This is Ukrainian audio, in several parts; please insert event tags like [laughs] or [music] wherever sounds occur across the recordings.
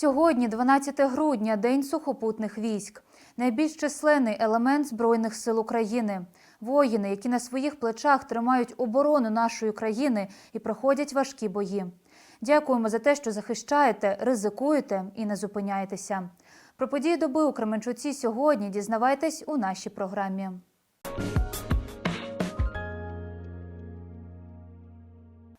Сьогодні, 12 грудня, День сухопутних військ. Найбільш численний елемент Збройних сил України. Воїни, які на своїх плечах тримають оборону нашої країни і проходять важкі бої. Дякуємо за те, що захищаєте, ризикуєте і не зупиняєтеся. Про події доби у Кременчуці сьогодні дізнавайтесь у нашій програмі.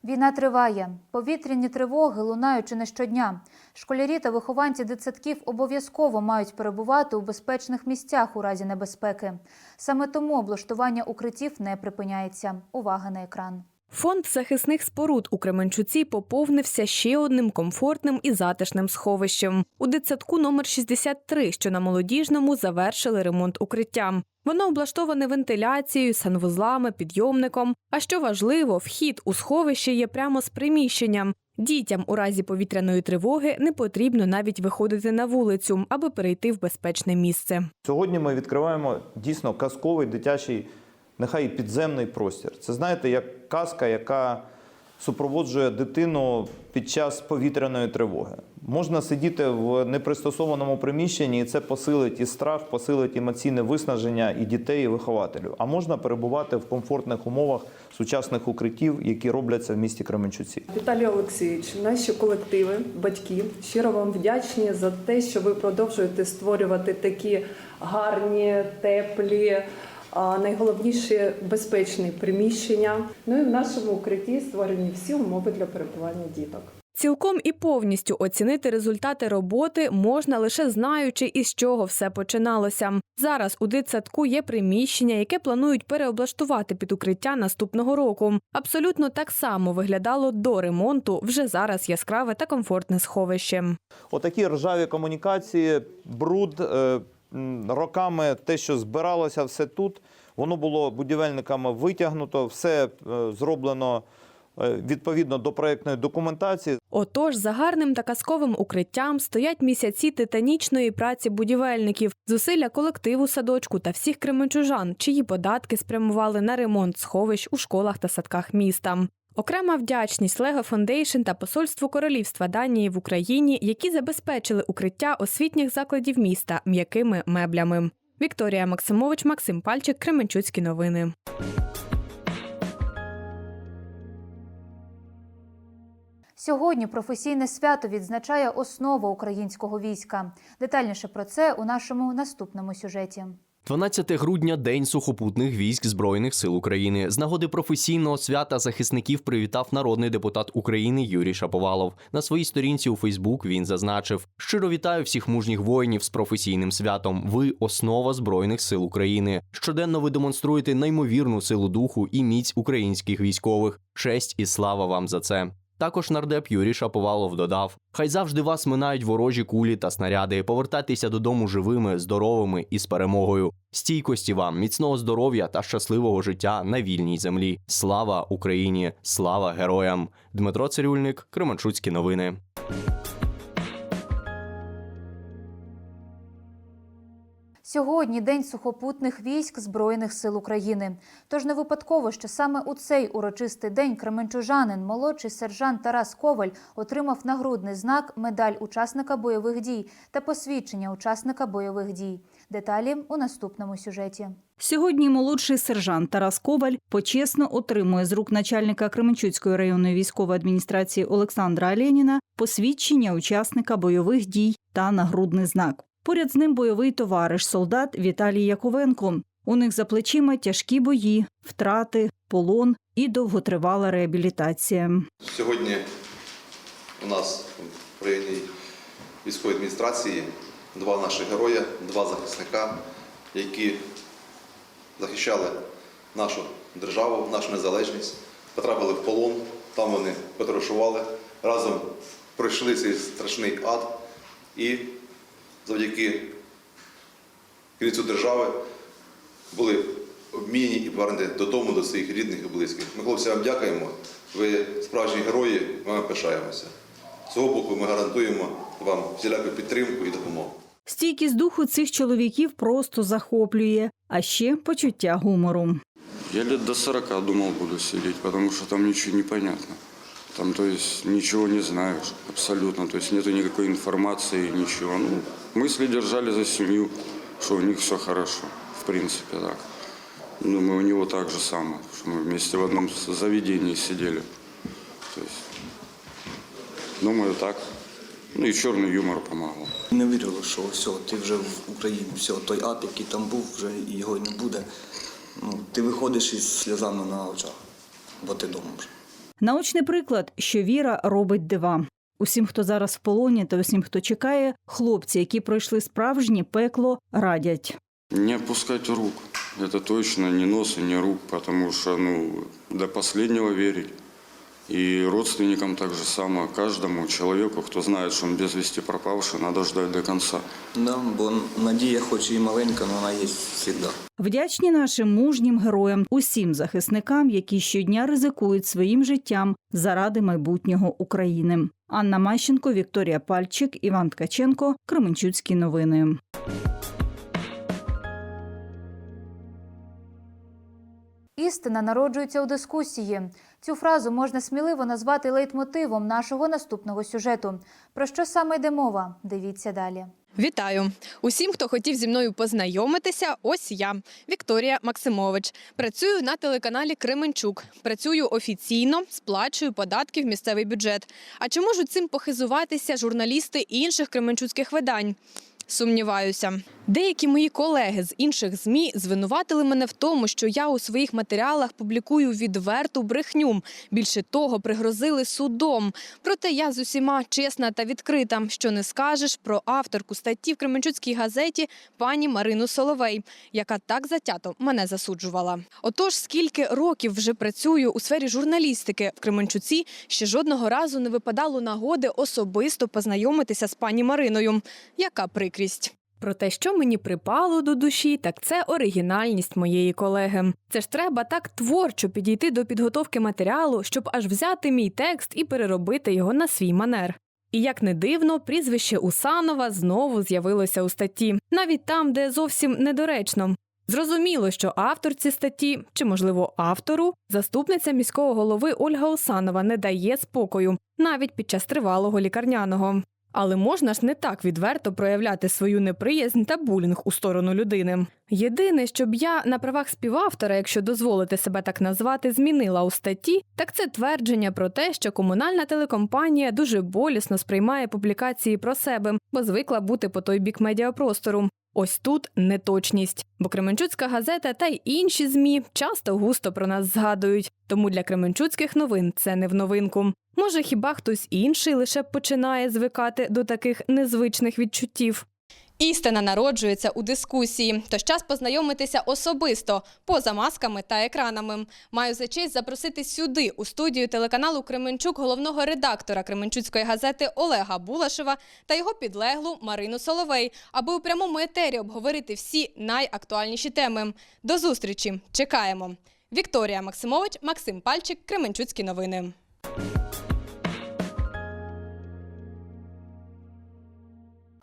Війна триває. Повітряні тривоги лунають чи не щодня. Школярі та вихованці дитсадків обов'язково мають перебувати у безпечних місцях у разі небезпеки. Саме тому облаштування укриттів не припиняється. Увага на екран. Фонд захисних споруд у Кременчуці поповнився ще одним комфортним і затишним сховищем. У дитсадку номер 63, що на молодіжному, завершили ремонт укриття. Воно облаштоване вентиляцією, санвузлами, підйомником. А що важливо, вхід у сховище є прямо з приміщенням. Дітям у разі повітряної тривоги не потрібно навіть виходити на вулицю, аби перейти в безпечне місце. Сьогодні ми відкриваємо дійсно казковий дитячий, нехай і підземний простір. Це знаєте, як казка, яка супроводжує дитину під час повітряної тривоги. Можна сидіти в непристосованому приміщенні, і це посилить і страх, посилить емоційне виснаження і дітей, і вихователів. А можна перебувати в комфортних умовах сучасних укриттів, які робляться в місті Кременчуці. Віталій Олексійович, наші колективи, батьки щиро вам вдячні за те, що ви продовжуєте створювати такі гарні, теплі, а найголовніше безпечні приміщення. Ну і в нашому укритті створені всі умови для перебування діток. Цілком і повністю оцінити результати роботи можна лише знаючи, із чого все починалося. Зараз у дитсадку є приміщення, яке планують переоблаштувати під укриття наступного року. Абсолютно так само виглядало до ремонту вже зараз яскраве та комфортне сховище. Отакі ржаві комунікації, бруд е, роками, те, що збиралося все тут, воно було будівельниками витягнуто, все е, зроблено е, відповідно до проектної документації. Отож, за гарним та казковим укриттям стоять місяці титанічної праці будівельників, зусилля колективу садочку та всіх кременчужан, чиї податки спрямували на ремонт сховищ у школах та садках міста. Окрема вдячність Lego Foundation та посольству Королівства Данії в Україні, які забезпечили укриття освітніх закладів міста м'якими меблями. Вікторія Максимович, Максим Пальчик, Кременчуцькі новини. Сьогодні професійне свято відзначає основу українського війська. Детальніше про це у нашому наступному сюжеті. 12 грудня День сухопутних військ Збройних сил України. З нагоди професійного свята захисників привітав народний депутат України Юрій Шаповалов. На своїй сторінці у Фейсбук він зазначив: щиро вітаю всіх мужніх воїнів з професійним святом. Ви основа збройних сил України. Щоденно ви демонструєте неймовірну силу духу і міць українських військових. Честь і слава вам за це. Також нардеп Юрій Шаповалов додав: Хай завжди вас минають ворожі кулі та снаряди. Повертайтеся додому живими, здоровими і з перемогою. Стійкості вам, міцного здоров'я та щасливого життя на вільній землі. Слава Україні! Слава героям! Дмитро Цирюльник, Кременчуцькі новини. Сьогодні День сухопутних військ Збройних сил України. Тож не випадково, що саме у цей урочистий день кременчужанин, молодший сержант Тарас Коваль отримав нагрудний знак, медаль учасника бойових дій та посвідчення учасника бойових дій. Деталі у наступному сюжеті. Сьогодні молодший сержант Тарас Коваль почесно отримує з рук начальника Кременчуцької районної військової адміністрації Олександра Аленіна посвідчення учасника бойових дій та нагрудний знак. Поряд з ним бойовий товариш солдат Віталій Яковенко. У них за плечима тяжкі бої, втрати, полон і довготривала реабілітація. Сьогодні у нас в районній військовій адміністрації два наші герої, два захисника, які захищали нашу державу, нашу незалежність, потрапили в полон, там вони потрошували, разом пройшли цей страшний ад і завдяки кінцю держави були обмінені і повернені додому до своїх рідних і близьких. Ми хлопці вам дякуємо. Ви справжні герої, ми вам пишаємося. З цього боку ми гарантуємо вам всіляку підтримку і допомогу. Стійкість духу цих чоловіків просто захоплює, а ще почуття гумору. Я лет до 40 думал буду сидеть, потому что там ничего не понятно. Там, то есть, ничего не знаешь абсолютно. То есть, нету никакой информации, ничего. Ну, мысли держали за семью, что у них все хорошо, в принципе, так. Думаю, у него так же самое, что мы вместе в одном заведении сидели. То есть, думаю, так. Ну и черный юмор помогал. Не вірило, що все, ти вже в Україні, все, той ад, який там був, вже його не буде. Ну, ти виходиш із сльозами на очах, бо ти вдома вже. Наочний приклад, що віра робить дива. Усім, хто зараз в полоні, та усім, хто чекає, хлопці, які пройшли справжнє пекло, радять. Не опускати рук. Це точно ні нос ні рук, тому що ну, до останнього верить. И родственникам так же само, каждому человеку, кто знает, что он без вести пропавший, надо ждать до конца. Да, бо надія, хоч і маленька, але вона є завжди. Вдячні нашим мужнім героям, усім захисникам, які щодня ризикують своїм життям заради майбутнього України. Анна Мащенко, Вікторія Пальчик, Іван Ткаченко, Кременчуцькі новини. Істина народжується у дискусії. Цю фразу можна сміливо назвати лейтмотивом нашого наступного сюжету. Про що саме йде мова? Дивіться далі. Вітаю усім, хто хотів зі мною познайомитися. Ось я, Вікторія Максимович. Працюю на телеканалі Кременчук. Працюю офіційно, сплачую податки в місцевий бюджет. А чи можуть цим похизуватися журналісти інших кременчуцьких видань? Сумніваюся. Деякі мої колеги з інших змі звинуватили мене в тому, що я у своїх матеріалах публікую відверту брехню. Більше того, пригрозили судом. Проте я з усіма чесна та відкрита. Що не скажеш про авторку статті в Кременчуцькій газеті пані Марину Соловей, яка так затято мене засуджувала. Отож, скільки років вже працюю у сфері журналістики в Кременчуці, ще жодного разу не випадало нагоди особисто познайомитися з пані Мариною. Яка прикрість? Про те, що мені припало до душі, так це оригінальність моєї колеги. Це ж треба так творчо підійти до підготовки матеріалу, щоб аж взяти мій текст і переробити його на свій манер. І як не дивно, прізвище Усанова знову з'явилося у статті, навіть там, де зовсім недоречно. Зрозуміло, що авторці статті, чи можливо автору, заступниця міського голови Ольга Усанова не дає спокою навіть під час тривалого лікарняного. Але можна ж не так відверто проявляти свою неприязнь та булінг у сторону людини. Єдине, щоб я на правах співавтора, якщо дозволити себе так назвати, змінила у статті, так це твердження про те, що комунальна телекомпанія дуже болісно сприймає публікації про себе, бо звикла бути по той бік медіапростору. Ось тут неточність, бо Кременчуцька газета та й інші змі часто густо про нас згадують. Тому для кременчуцьких новин це не в новинку. Може, хіба хтось інший лише починає звикати до таких незвичних відчуттів. Істина народжується у дискусії, тож час познайомитися особисто поза масками та екранами. Маю за честь запросити сюди у студію телеканалу Кременчук головного редактора Кременчуцької газети Олега Булашева та його підлеглу Марину Соловей, аби у прямому етері обговорити всі найактуальніші теми. До зустрічі! Чекаємо! Вікторія Максимович, Максим Пальчик, Кременчуцькі новини.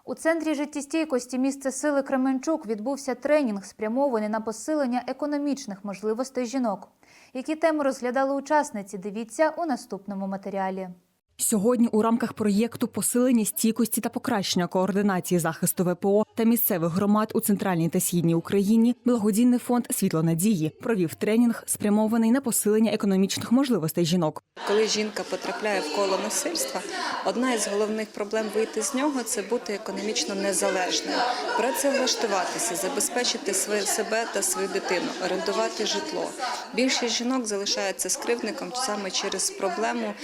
У центрі життєстійкості місце сили Кременчук відбувся тренінг, спрямований на посилення економічних можливостей жінок. Які теми розглядали учасниці? Дивіться у наступному матеріалі. Сьогодні у рамках проєкту посилення стійкості та покращення координації захисту ВПО та місцевих громад у центральній та східній Україні благодійний фонд Світло надії провів тренінг, спрямований на посилення економічних можливостей жінок. Коли жінка потрапляє в коло насильства, одна із головних проблем вийти з нього це бути економічно незалежною, працевлаштуватися, забезпечити своє себе та свою дитину, орендувати житло. Більшість жінок залишаються скривдником саме через проблему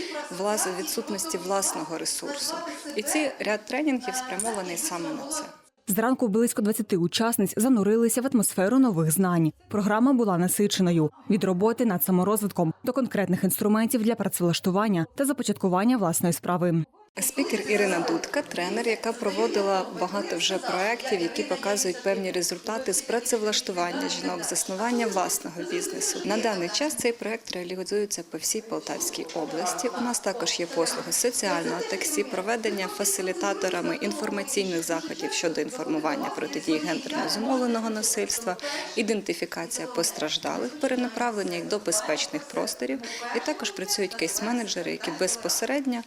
відсутності власного ресурсу. І цей ряд тренінгів спрямований саме на це. Зранку близько 20 учасниць занурилися в атмосферу нових знань. Програма була насиченою від роботи над саморозвитком до конкретних інструментів для працевлаштування та започаткування власної справи. Спікер Ірина Дудка, тренер, яка проводила багато вже проєктів, які показують певні результати з працевлаштування жінок, заснування власного бізнесу. На даний час цей проєкт реалізується по всій Полтавській області. У нас також є послуги соціального таксі, проведення фасилітаторами інформаційних заходів щодо інформування протидії гендерно зумовленого насильства, ідентифікація постраждалих, перенаправлення їх до безпечних просторів. І також працюють кейс-менеджери, які безпосередньо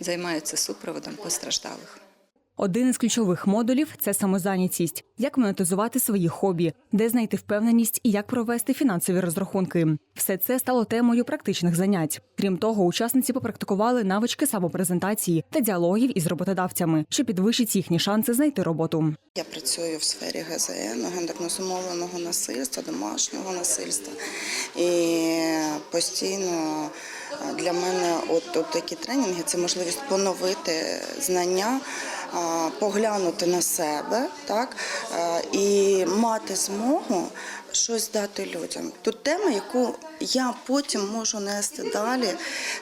займаються супроводом постраждалих. Один із ключових модулів це самозайнятість, як монетизувати свої хобі, де знайти впевненість і як провести фінансові розрахунки. Все це стало темою практичних занять. Крім того, учасниці попрактикували навички самопрезентації та діалогів із роботодавцями, що підвищить їхні шанси знайти роботу. Я працюю в сфері ГЗН, гендерно зумовленого насильства, домашнього насильства. І постійно для мене от, от такі тренінги це можливість поновити знання, поглянути на себе, так? І мати змогу щось дати людям. Тут тема, яку я потім можу нести далі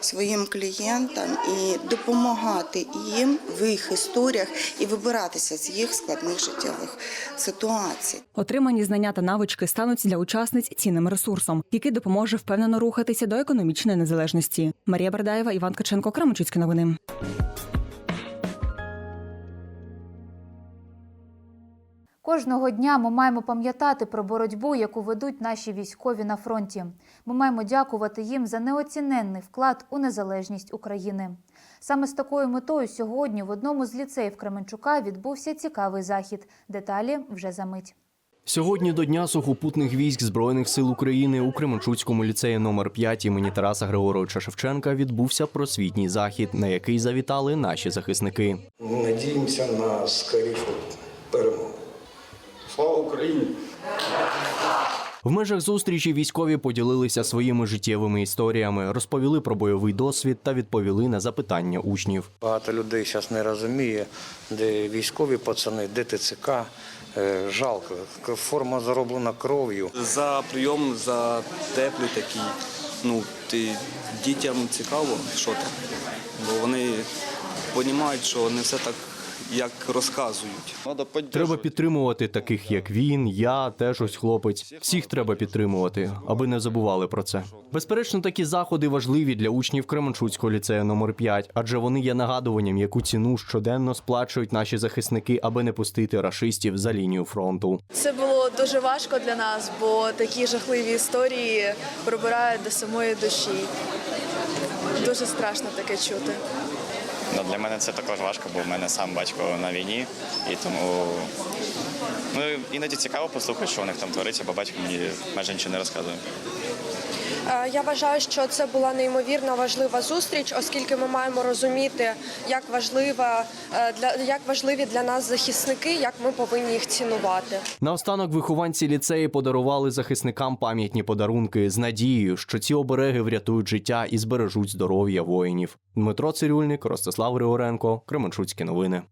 своїм клієнтам і допомагати їм в їх історіях і вибиратися з їх складних життєвих ситуацій. Отримані знання та навички стануть для учасниць цінним ресурсом, який допоможе впевнено рухатися до економічної незалежності. Марія Бардаєва, Іван Ткаченко, Крамочуцькі новини. Кожного дня ми маємо пам'ятати про боротьбу, яку ведуть наші військові на фронті. Ми маємо дякувати їм за неоціненний вклад у незалежність України. Саме з такою метою сьогодні в одному з ліцеїв Кременчука відбувся цікавий захід. Деталі вже за мить. Сьогодні до Дня сухопутних військ Збройних сил України у Кременчуцькому ліцеї номер 5 імені Тараса Григоровича Шевченка відбувся просвітній захід, на який завітали наші захисники. Надіємося на скорішу перемогу. Слава Україні! В межах зустрічі військові поділилися своїми життєвими історіями, розповіли про бойовий досвід та відповіли на запитання учнів. Багато людей зараз не розуміє, де військові пацани, де ТЦК. Е, Жалко, форма зароблена кров'ю. За прийом, за теплі такі. Ну, ти дітям цікаво, що там. Бо вони розуміють, що не все так, як розказують. Треба підтримувати таких, як він, я, теж ось хлопець. Всіх треба підтримувати, аби не забували про це. Безперечно, такі заходи важливі для учнів Кременчуцького ліцею номер 5 адже вони є нагадуванням, яку ціну щоденно сплачують наші захисники, аби не пустити рашистів за лінію фронту. Це було дуже важко для нас, бо такі жахливі історії пробирають до самої душі. Дуже страшно таке чути. Ну, для мене це також важко, бо в мене сам батько на війні, і тому ну, іноді цікаво послухати, що у них там твориться, бо батько мені майже нічого не розказує. Е, Я вважаю, що це була неймовірно важлива зустріч, оскільки ми маємо розуміти, як важлива е, для як важливі для нас захисники, як ми повинні їх цінувати. Наостанок вихованці ліцеї подарували захисникам пам'ятні подарунки з надією, що ці обереги врятують життя і збережуть здоров'я воїнів. Дмитро Цирюльник, Ростислав Григоренко, Кременчуцькі новини.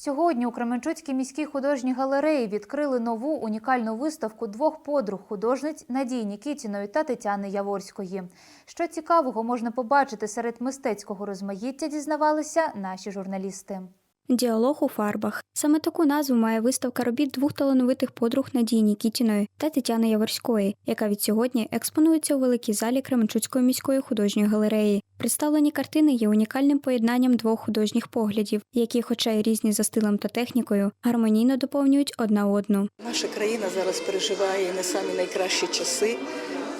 Сьогодні у Кременчуцькій міській художній галереї відкрили нову унікальну виставку двох подруг художниць Надії Нікітіної та Тетяни Яворської. Що цікавого можна побачити серед мистецького розмаїття, дізнавалися наші журналісти. Діалог у фарбах. Саме таку назву має виставка робіт двох талановитих подруг Надії Нікітіної та Тетяни Яворської, яка від сьогодні експонується у великій залі Кременчуцької міської художньої галереї. Представлені картини є унікальним поєднанням двох художніх поглядів, які, хоча й різні за стилем та технікою, гармонійно доповнюють одна одну. Наша країна зараз переживає не самі найкращі часи,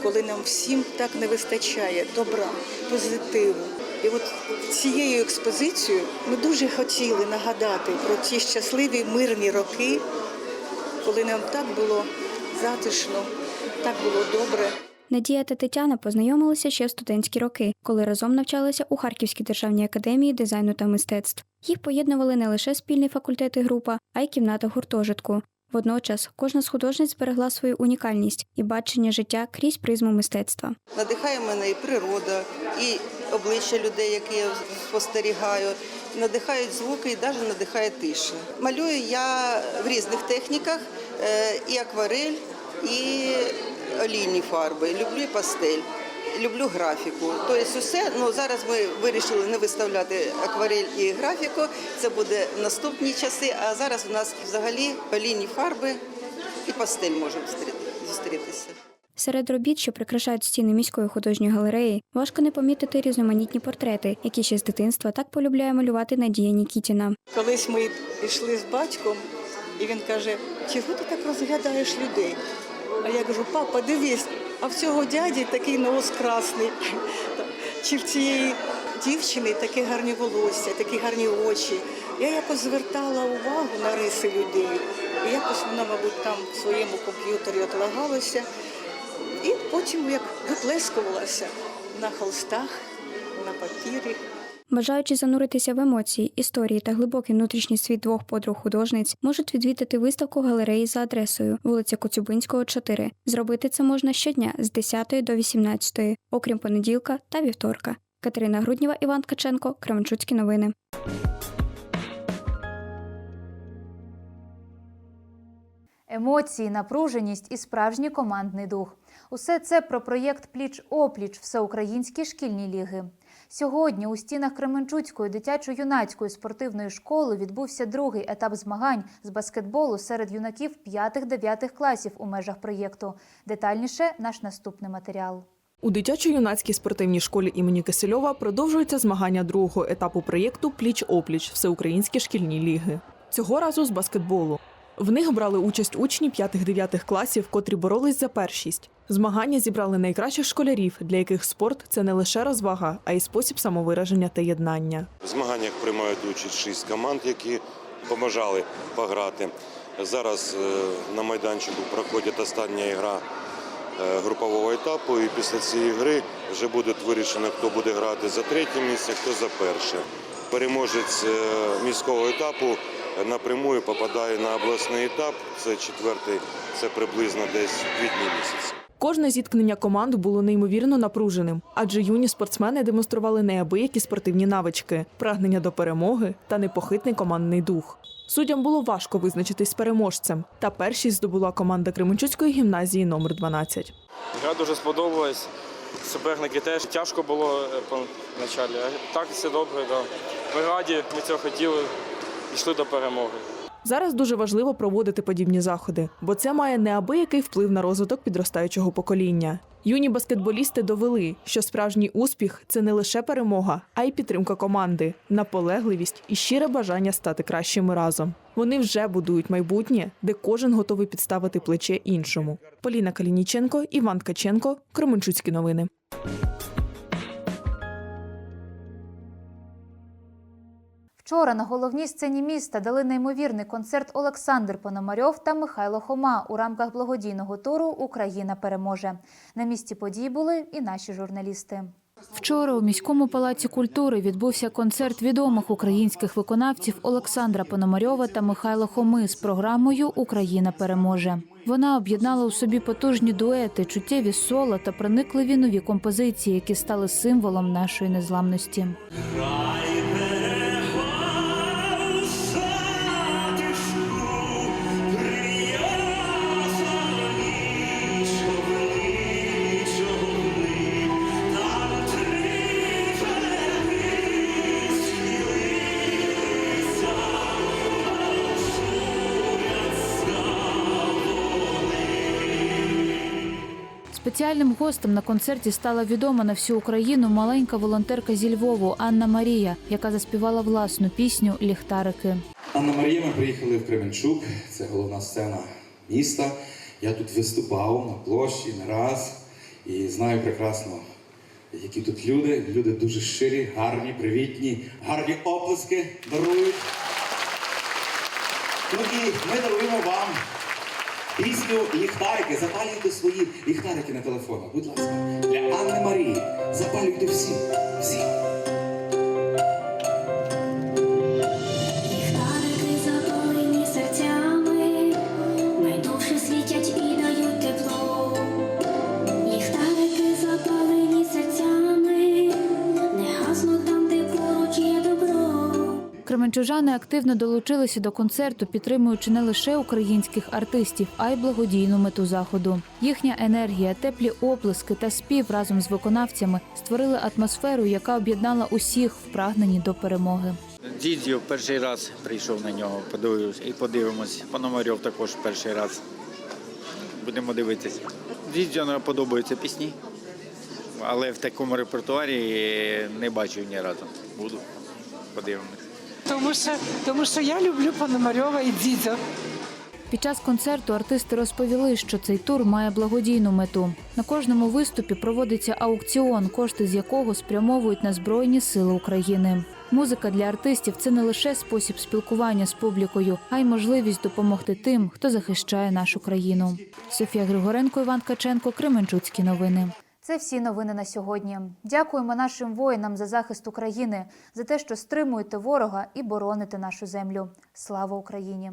коли нам всім так не вистачає добра, позитиву. І от цією експозицією ми дуже хотіли нагадати про ті щасливі мирні роки, коли нам так було затишно, так було добре. Надія та Тетяна познайомилися ще в студентські роки, коли разом навчалися у Харківській державній академії дизайну та мистецтв. Їх поєднували не лише спільний факультет і група, а й кімната гуртожитку. Водночас кожна з художниць зберегла свою унікальність і бачення життя крізь призму мистецтва. Надихає мене і природа, і обличчя людей, які я спостерігаю. Надихають звуки і навіть надихає тиша. Малюю я в різних техніках: е, і акварель, і олійні фарби. Люблю пастель. люблю графіку. Тобто, усе ну зараз ми вирішили не виставляти акварель і графіку. Це буде в наступні часи. А зараз у нас взагалі палінні фарби і пастель може зустріти- зустрітися. Серед робіт, що прикрашають стіни міської художньої галереї, важко не помітити різноманітні портрети, які ще з дитинства так полюбляє малювати Надія Нікітіна. Колись ми йшли з батьком, і він каже: чого ти так розглядаєш людей? А я кажу, папа, дивись, а в цього дяді такий нос красний. [laughs] Чи в цієї дівчини таке гарні волосся, такі гарні очі. Я якось звертала увагу на риси людей. І якось воно, мабуть, там в своєму комп'ютері отлагалося. І потім як виплескувалося на холстах, на папірі. Бажаючи зануритися в емоції, історії та глибокий внутрішній світ двох подруг художниць, можуть відвідати виставку галереї за адресою вулиця Коцюбинського, 4. Зробити це можна щодня з 10 до 18, окрім понеділка та вівторка. Катерина Грудніва, Іван Ткаченко, Кременчуцькі новини. Емоції, напруженість і справжній командний дух. Усе це про проєкт Пліч опліч Всеукраїнські шкільні ліги. Сьогодні у стінах Кременчуцької дитячо-юнацької спортивної школи відбувся другий етап змагань з баскетболу серед юнаків 5-9 класів у межах проєкту. Детальніше наш наступний матеріал. У дитячо-юнацькій спортивній школі імені Кисельова продовжуються змагання другого етапу проєкту Пліч-опліч Всеукраїнські шкільні ліги. Цього разу з баскетболу. В них брали участь учні 5-9 класів, котрі боролись за першість. Змагання зібрали найкращих школярів, для яких спорт це не лише розвага, а й спосіб самовираження та єднання. В змаганнях приймають участь шість команд, які побажали пограти. Зараз е, на майданчику проходить остання гра е, групового етапу, і після цієї гри вже буде вирішено, хто буде грати за третє місце, хто за перше. Переможець е, міського етапу напрямую попадає на обласний етап. Це четвертий, це приблизно десь квітні місяці. Кожне зіткнення команд було неймовірно напруженим, адже юні спортсмени демонстрували неабиякі спортивні навички, прагнення до перемоги та непохитний командний дух. Суддям було важко визначитись переможцем, та першість здобула команда Кременчуцької гімназії номер 12. Гра дуже сподобалась. Суперники теж тяжко було е, по началі. А так все добре. Да. Ми раді, ми цього хотіли, йшли до перемоги. Зараз дуже важливо проводити подібні заходи, бо це має неабиякий вплив на розвиток підростаючого покоління. Юні баскетболісти довели, що справжній успіх це не лише перемога, а й підтримка команди, наполегливість і щире бажання стати кращими разом. Вони вже будують майбутнє, де кожен готовий підставити плече іншому. Поліна Калініченко, Іван Ткаченко, Кременчуцькі новини. Вчора на головній сцені міста дали неймовірний концерт Олександр Пономарьов та Михайло Хома у рамках благодійного туру Україна переможе. На місці подій були і наші журналісти. Вчора у міському палаці культури відбувся концерт відомих українських виконавців Олександра Пономарьова та Михайла Хоми з програмою Україна переможе. Вона об'єднала у собі потужні дуети, чуттєві соло та проникливі нові композиції, які стали символом нашої незламності. Спеціальним гостем на концерті стала відома на всю Україну маленька волонтерка зі Львову Анна Марія, яка заспівала власну пісню Ліхтарики. Анна Марія, ми приїхали в Кременчук, це головна сцена міста. Я тут виступав на площі не раз і знаю прекрасно, які тут люди. Люди дуже щирі, гарні, привітні, гарні оплески дарують. Тоді ми даруємо вам пісню ліхтарики. Запалюйте свої ліхтарики на телефонах. Будь ласка, для Анни Марії. Запалюйте всі, всі. Кременчужани активно долучилися до концерту, підтримуючи не лише українських артистів, а й благодійну мету заходу. Їхня енергія, теплі оплески та спів разом з виконавцями створили атмосферу, яка об'єднала усіх в прагненні до перемоги. Дідзьо перший раз прийшов на нього, подивився і подивимось. Пономарьов також перший раз. Будемо дивитися. Нам подобаються пісні, але в такому репертуарі не бачив ні разу. Буду подивимось. Тому що, тому що я люблю Пономарьова і Дідзо. Під час концерту артисти розповіли, що цей тур має благодійну мету. На кожному виступі проводиться аукціон, кошти з якого спрямовують на Збройні Сили України. Музика для артистів це не лише спосіб спілкування з публікою, а й можливість допомогти тим, хто захищає нашу країну. Софія Григоренко, Іван Каченко, Кременчуцькі новини. Це всі новини на сьогодні. Дякуємо нашим воїнам за захист України, за те, що стримуєте ворога і бороните нашу землю. Слава Україні!